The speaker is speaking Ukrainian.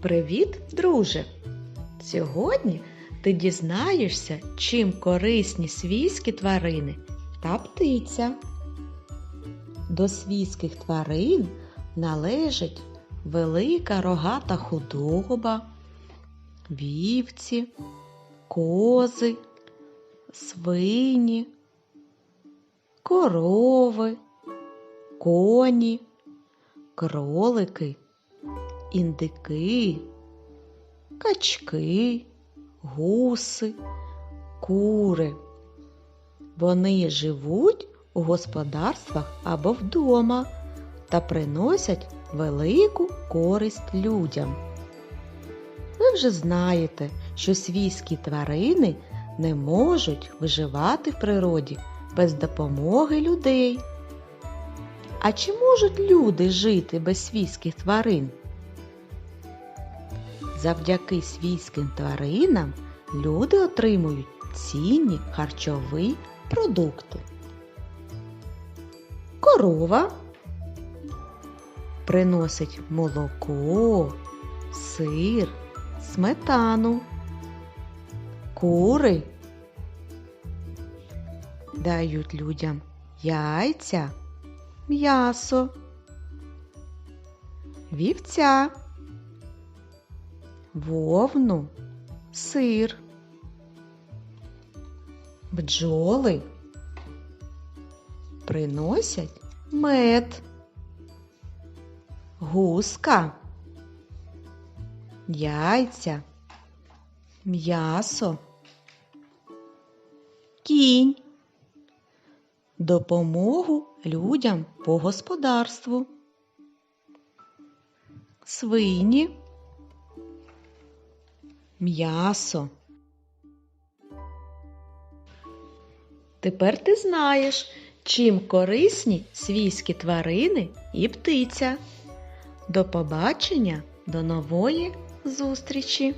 Привіт, друже! Сьогодні ти дізнаєшся, чим корисні свійські тварини та птиця. До свійських тварин належать велика рогата худоба, вівці, кози, свині, корови, коні, кролики індики, качки, гуси, кури. Вони живуть у господарствах або вдома та приносять велику користь людям. Ви вже знаєте, що свійські тварини не можуть виживати в природі без допомоги людей. А чи можуть люди жити без свійських тварин? Завдяки свійським тваринам люди отримують цінні харчові продукти. Корова приносить молоко, сир, сметану. Кури дають людям яйця, м'ясо, вівця вовну, сир, бджоли. Приносять мед, гуска, яйця, м'ясо, кінь, допомогу людям по господарству, свині м'ясо. Тепер ти знаєш, чим корисні свійські тварини і птиця. До побачення, до нової зустрічі!